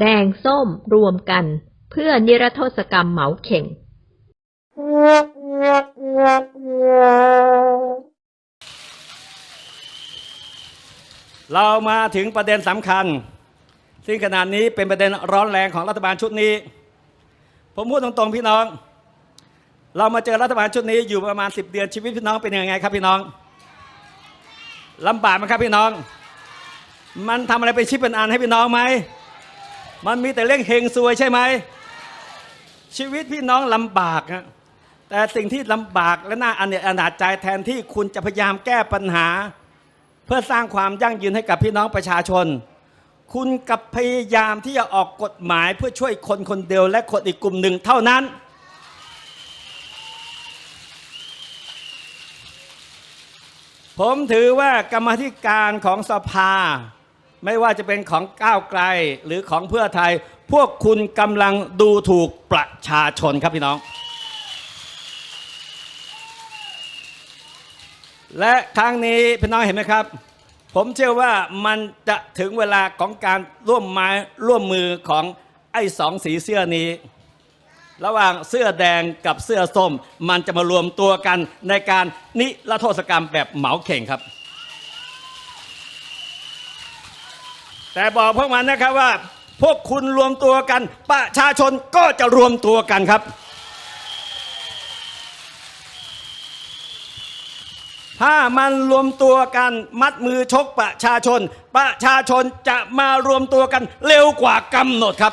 แดงส้มรวมกัน เพื่อนิรโทษกรรมเหมาเข่ง เรามาถึงประเด็นสำคัญ ซึ่งขณะนี้เป็นประเด็นร้อนแรงของรัฐบาลชุดนี้ ผมพูดตรงๆพี่น้อง เรามาเจอรัฐบาลชุดนี้อยู่ประมาณ 10 เดือนชีวิตพี่น้องเป็นยังไงครับพี่น้องลำบากไหมครับพี่น้อง มันทำอะไรไปชิปเป็นอันให้พี่น้องไหม มันมีแต่เรื่องเฮงซวยใช่ไหม ชีวิตพี่น้องลำบากอะแต่สิ่งที่ลำบากและน่าอเนจอนาจใจแทนที่คุณจะพยายามแก้ปัญหา เพื่อสร้างความยั่งยืนให้กับพี่น้องประชาชน คุณกับพยายามที่จะออกกฎหมายเพื่อช่วยคนคนเดียวและคนอีกกลุ่มหนึ่งเท่านั้น ผมถือว่ากรรมธิการของสภา ไม่ว่าจะเป็นของก้าวไกลหรือของเพื่อไทย พวกคุณกำลังดูถูกประชาชนครับพี่น้อง และครั้งนี้พี่น้องเห็นไหมครับ ผมเชื่อว่ามันจะถึงเวลาของการร่วมไม้ร่วมมือของไอ้สองสีเสื้อนี้ ระหว่างเสื้อแดงกับเสื้อส้ม มันจะมารวมตัวกันในการนิรโทษกรรมแบบเหมาเข่งครับ แต่บอกพวกมันนะครับว่า พวกคุณรวมตัวกัน ประชาชนก็จะรวมตัวกันครับ ถ้ามันรวมตัวกันมัดมือชกประชาชน ประชาชนจะมารวมตัวกันเร็วกว่ากำหนดครับ